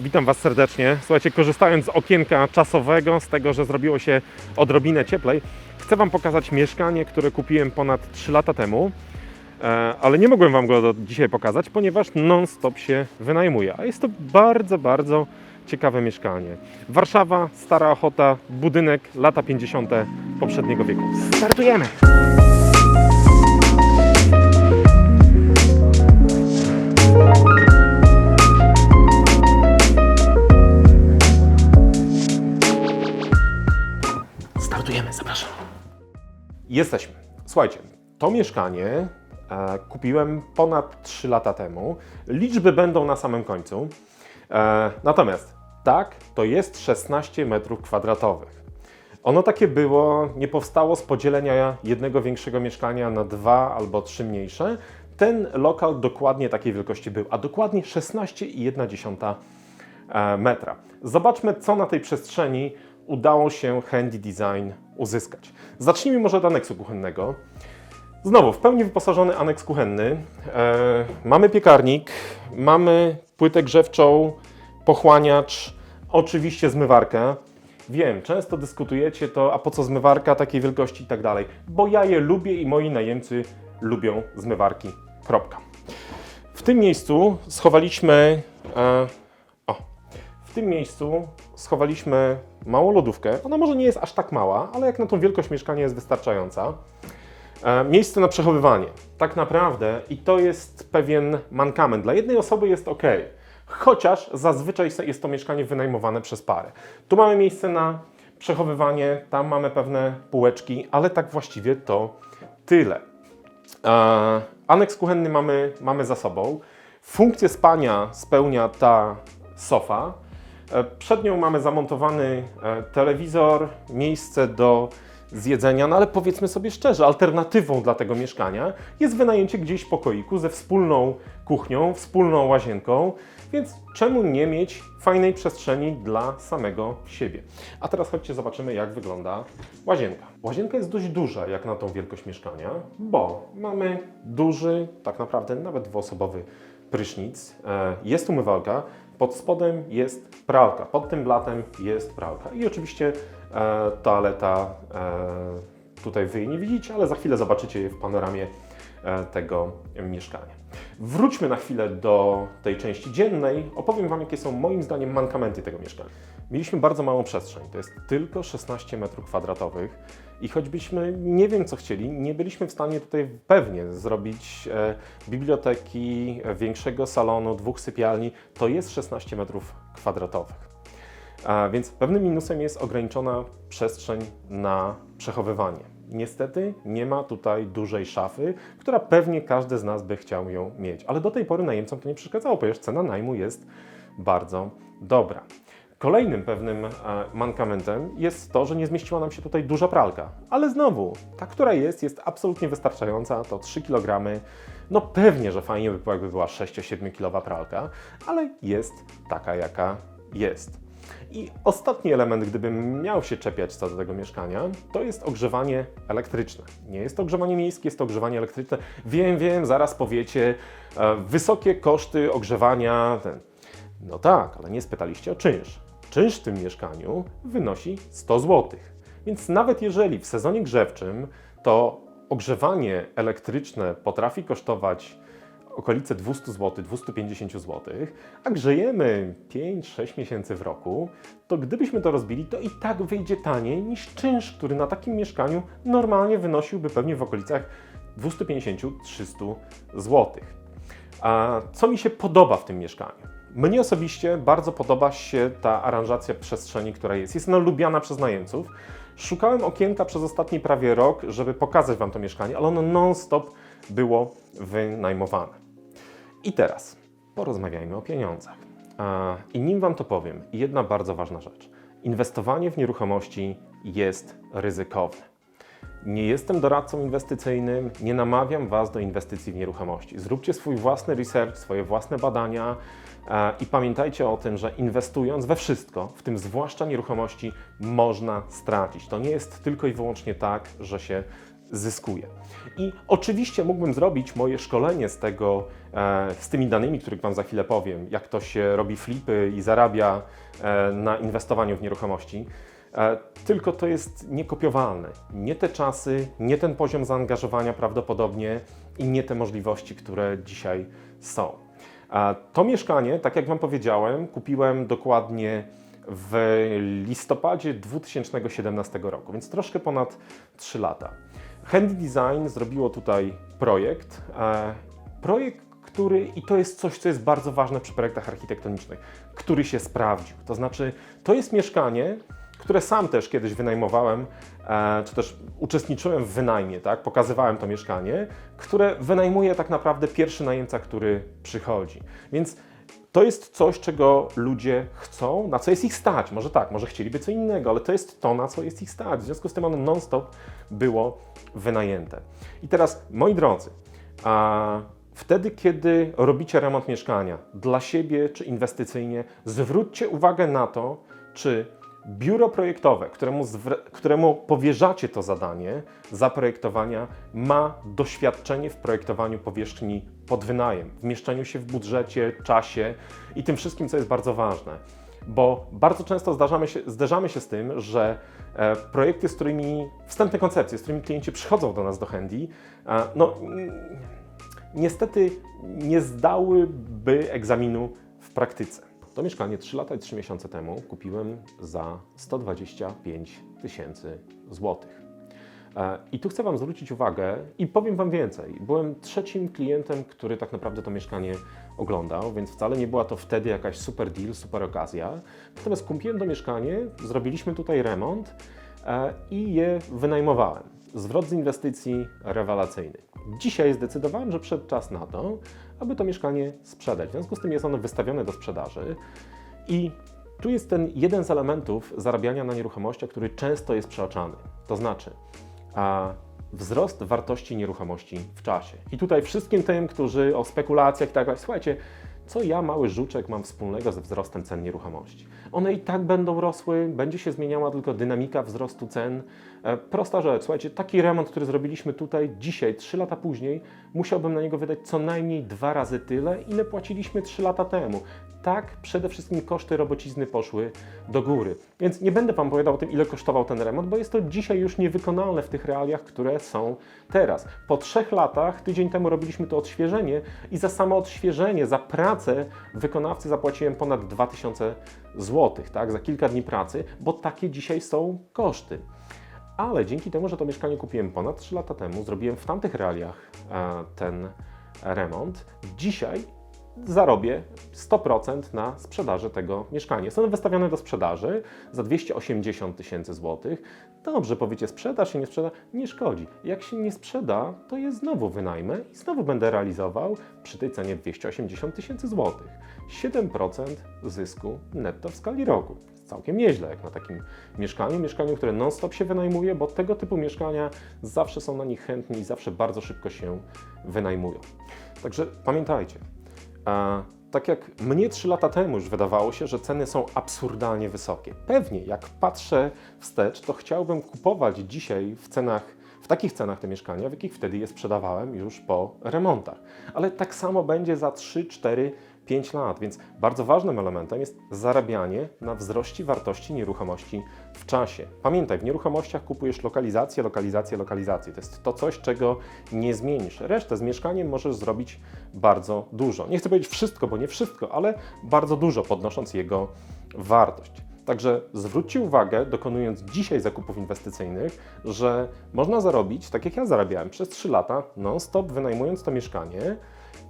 Witam Was serdecznie. Słuchajcie, korzystając z okienka czasowego, z tego, że zrobiło się odrobinę cieplej, chcę Wam pokazać mieszkanie, które kupiłem ponad 3 lata temu, e, ale nie mogłem Wam go dzisiaj pokazać, ponieważ non-stop się wynajmuje. A jest to bardzo, bardzo ciekawe mieszkanie. Warszawa, Stara Ochota, budynek, lata 50. poprzedniego wieku. Startujemy, Jesteśmy. Słuchajcie, to mieszkanie e, kupiłem ponad 3 lata temu. Liczby będą na samym końcu. E, natomiast tak, to jest 16 metrów kwadratowych. Ono takie było, nie powstało z podzielenia jednego większego mieszkania na dwa albo trzy mniejsze. Ten lokal dokładnie takiej wielkości był, a dokładnie 16,1 e, metra. Zobaczmy, co na tej przestrzeni udało się Handy Design uzyskać. Zacznijmy może od aneksu kuchennego. Znowu, w pełni wyposażony aneks kuchenny. E, mamy piekarnik, mamy płytę grzewczą, pochłaniacz, oczywiście zmywarkę. Wiem, często dyskutujecie to, a po co zmywarka takiej wielkości i tak dalej. Bo ja je lubię i moi najemcy lubią zmywarki. Kropka. W tym miejscu schowaliśmy. E, o, w tym miejscu schowaliśmy małą lodówkę. Ona może nie jest aż tak mała, ale jak na tą wielkość mieszkania jest wystarczająca. E, Miejsce na przechowywanie. Tak naprawdę, i to jest pewien mankament. Dla jednej osoby jest ok, chociaż zazwyczaj jest to mieszkanie wynajmowane przez parę. Tu mamy miejsce na przechowywanie, tam mamy pewne półeczki, ale tak właściwie to tyle. E, Aneks kuchenny mamy, mamy za sobą. Funkcję spania spełnia ta sofa. E, Przed nią mamy zamontowany e, telewizor, miejsce do zjedzenia, no ale powiedzmy sobie szczerze, alternatywą dla tego mieszkania jest wynajęcie gdzieś pokoiku ze wspólną kuchnią, wspólną łazienką, więc czemu nie mieć fajnej przestrzeni dla samego siebie? A teraz chodźcie zobaczymy, jak wygląda łazienka. Łazienka jest dość duża, jak na tą wielkość mieszkania, bo mamy duży, tak naprawdę nawet dwuosobowy prysznic, e, jest umywalka, pod spodem jest pralka, pod tym blatem jest pralka i oczywiście e, toaleta, e, tutaj Wy nie widzicie, ale za chwilę zobaczycie je w panoramie e, tego mieszkania. Wróćmy na chwilę do tej części dziennej. Opowiem Wam, jakie są moim zdaniem mankamenty tego mieszkania. Mieliśmy bardzo małą przestrzeń, to jest tylko 16 metrów kwadratowych i choćbyśmy nie wiem co chcieli, nie byliśmy w stanie tutaj pewnie zrobić e, biblioteki, e, większego salonu, dwóch sypialni. To jest 16 metrów kwadratowych. A więc pewnym minusem jest ograniczona przestrzeń na przechowywanie. Niestety nie ma tutaj dużej szafy, która pewnie każdy z nas by chciał ją mieć, ale do tej pory najemcom to nie przeszkadzało, ponieważ cena najmu jest bardzo dobra. Kolejnym pewnym e, mankamentem jest to, że nie zmieściła nam się tutaj duża pralka, ale znowu, ta, która jest, jest absolutnie wystarczająca, to 3 kg. No pewnie, że fajnie by było, jakby była 6-7 kg pralka, ale jest taka, jaka jest. I ostatni element, gdybym miał się czepiać co do tego mieszkania, to jest ogrzewanie elektryczne. Nie jest to ogrzewanie miejskie, jest to ogrzewanie elektryczne. Wiem, wiem, zaraz powiecie, e, wysokie koszty ogrzewania. No tak, ale nie spytaliście o czynsz. Czynsz w tym mieszkaniu wynosi 100 zł. Więc nawet jeżeli w sezonie grzewczym to ogrzewanie elektryczne potrafi kosztować okolice 200 zł, 250 zł, a grzejemy 5-6 miesięcy w roku, to gdybyśmy to rozbili, to i tak wyjdzie taniej niż czynsz, który na takim mieszkaniu normalnie wynosiłby pewnie w okolicach 250-300 zł. A co mi się podoba w tym mieszkaniu? Mnie osobiście bardzo podoba się ta aranżacja przestrzeni, która jest. Jest ona lubiana przez najemców. Szukałem okienka przez ostatni prawie rok, żeby pokazać Wam to mieszkanie, ale ono non-stop było wynajmowane. I teraz porozmawiajmy o pieniądzach. I nim Wam to powiem, jedna bardzo ważna rzecz. Inwestowanie w nieruchomości jest ryzykowne. Nie jestem doradcą inwestycyjnym, nie namawiam Was do inwestycji w nieruchomości. Zróbcie swój własny research, swoje własne badania e, i pamiętajcie o tym, że inwestując we wszystko, w tym zwłaszcza nieruchomości, można stracić. To nie jest tylko i wyłącznie tak, że się zyskuje. I oczywiście mógłbym zrobić moje szkolenie z tego, e, z tymi danymi, których Wam za chwilę powiem, jak to się robi flipy i zarabia e, na inwestowaniu w nieruchomości. E, Tylko to jest niekopiowalne. Nie te czasy, nie ten poziom zaangażowania prawdopodobnie i nie te możliwości, które dzisiaj są. A To mieszkanie, tak jak Wam powiedziałem, kupiłem dokładnie w listopadzie 2017 roku, więc troszkę ponad 3 lata. Handy Design zrobiło tutaj projekt. e, Projekt, który, i to jest coś, co jest bardzo ważne przy projektach architektonicznych, który się sprawdził. To znaczy, to jest mieszkanie, które sam też kiedyś wynajmowałem, e, czy też uczestniczyłem w wynajmie, tak? pokazywałem to mieszkanie, które wynajmuje tak naprawdę pierwszy najemca, który przychodzi. Więc to jest coś, czego ludzie chcą, na co jest ich stać. Może tak, może chcieliby co innego, ale to jest to, na co jest ich stać. W związku z tym ono non-stop było wynajęte. I teraz, moi drodzy, a wtedy, kiedy robicie remont mieszkania dla siebie czy inwestycyjnie, zwróćcie uwagę na to, czy biuro projektowe, któremu, któremu powierzacie to zadanie zaprojektowania, ma doświadczenie w projektowaniu powierzchni pod wynajem, w mieszczeniu się w budżecie, czasie i tym wszystkim, co jest bardzo ważne. Bo bardzo często zdarzamy się, zderzamy się z tym, że e, projekty, z którymi, wstępne koncepcje, z którymi klienci przychodzą do nas do Handy, no, niestety nie zdałyby egzaminu w praktyce. To mieszkanie 3 lata i 3 miesiące temu kupiłem za 125 tysięcy złotych. E, I tu chcę Wam zwrócić uwagę i powiem Wam więcej. Byłem trzecim klientem, który tak naprawdę to mieszkanie oglądał, więc wcale nie była to wtedy jakaś super deal, super okazja. Natomiast kupiłem to mieszkanie, zrobiliśmy tutaj remont e, i je wynajmowałem. Zwrot z inwestycji rewelacyjny. Dzisiaj zdecydowałem, że przyszedł czas na to, aby to mieszkanie sprzedać. W związku z tym jest ono wystawione do sprzedaży i tu jest ten jeden z elementów zarabiania na nieruchomościach, który często jest przeoczany. To znaczy, a wzrost wartości nieruchomości w czasie. I tutaj wszystkim tym, którzy o spekulacjach i tak dalej, słuchajcie, co ja, mały żuczek, mam wspólnego ze wzrostem cen nieruchomości? One i tak będą rosły, będzie się zmieniała tylko dynamika wzrostu cen. E, prosta rzecz, słuchajcie, taki remont, który zrobiliśmy tutaj dzisiaj, 3 lata później, musiałbym na niego wydać co najmniej dwa razy tyle, ile płaciliśmy 3 lata temu. Tak, przede wszystkim koszty robocizny poszły do góry. Więc nie będę Wam opowiadał o tym, ile kosztował ten remont, bo jest to dzisiaj już niewykonalne w tych realiach, które są teraz. Po trzech latach, tydzień temu robiliśmy to odświeżenie i za samo odświeżenie, za pracę wykonawcy zapłaciłem ponad 2000 zł, tak, za kilka dni pracy, bo takie dzisiaj są koszty. Ale dzięki temu, że to mieszkanie kupiłem ponad 3 lata temu, zrobiłem w tamtych realiach e, ten remont, dzisiaj zarobię 100% na sprzedaży tego mieszkania. Jest ono wystawione do sprzedaży za 280 tysięcy złotych. Dobrze, powiecie, sprzeda się, nie sprzeda? Nie szkodzi. Jak się nie sprzeda, to je znowu wynajmę i znowu będę realizował przy tej cenie 280 tysięcy złotych. 7% zysku netto w skali roku. Całkiem nieźle, jak na takim mieszkaniu. Mieszkaniu, które non-stop się wynajmuje, bo tego typu mieszkania zawsze są na nich chętni i zawsze bardzo szybko się wynajmują. Także pamiętajcie, tak jak mnie 3 lata temu już wydawało się, że ceny są absurdalnie wysokie. Pewnie, jak patrzę wstecz, to chciałbym kupować dzisiaj w cenach, w takich cenach te mieszkania, w jakich wtedy je sprzedawałem już po remontach. Ale tak samo będzie za 3, 4, 5 lat, więc bardzo ważnym elementem jest zarabianie na wzroście wartości nieruchomości w czasie. Pamiętaj, w nieruchomościach kupujesz lokalizację, lokalizację, lokalizację. To jest to coś, czego nie zmienisz. Resztę z mieszkaniem możesz zrobić bardzo dużo. Nie chcę powiedzieć wszystko, bo nie wszystko, ale bardzo dużo, podnosząc jego wartość. Także zwróćcie uwagę, dokonując dzisiaj zakupów inwestycyjnych, że można zarobić, tak jak ja zarabiałem przez 3 lata, non-stop wynajmując to mieszkanie,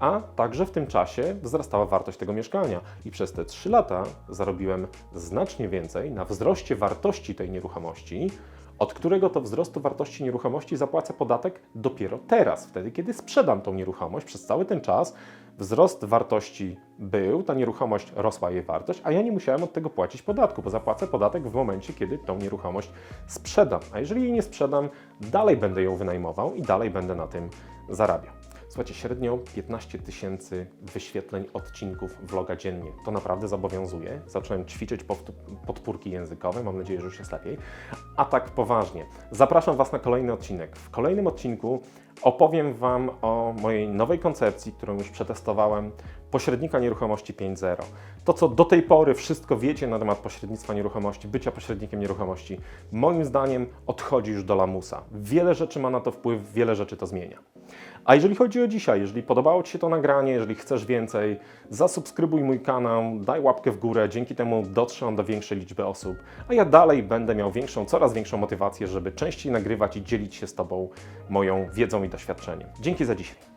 a także w tym czasie wzrastała wartość tego mieszkania. I przez te 3 lata zarobiłem znacznie więcej na wzroście wartości tej nieruchomości, od którego to wzrostu wartości nieruchomości zapłacę podatek dopiero teraz, wtedy kiedy sprzedam tą nieruchomość. Przez cały ten czas wzrost wartości był, ta nieruchomość rosła jej wartość, a ja nie musiałem od tego płacić podatku, bo zapłacę podatek w momencie, kiedy tą nieruchomość sprzedam. A jeżeli jej nie sprzedam, dalej będę ją wynajmował i dalej będę na tym zarabiał. Słuchajcie, średnio 15 tysięcy wyświetleń odcinków vloga dziennie. To naprawdę zobowiązuje. Zacząłem ćwiczyć podpórki językowe, mam nadzieję, że już jest lepiej. A tak poważnie, zapraszam Was na kolejny odcinek. W kolejnym odcinku opowiem Wam o mojej nowej koncepcji, którą już przetestowałem, pośrednika nieruchomości 5.0. To, co do tej pory wszystko wiecie na temat pośrednictwa nieruchomości, bycia pośrednikiem nieruchomości, moim zdaniem odchodzi już do lamusa. Wiele rzeczy ma na to wpływ, wiele rzeczy to zmienia. A jeżeli chodzi o dzisiaj, jeżeli podobało Ci się to nagranie, jeżeli chcesz więcej, zasubskrybuj mój kanał, daj łapkę w górę, dzięki temu dotrze on do większej liczby osób, a ja dalej będę miał większą, coraz większą motywację, żeby częściej nagrywać i dzielić się z Tobą moją wiedzą i doświadczeniem. Dzięki za dzisiaj.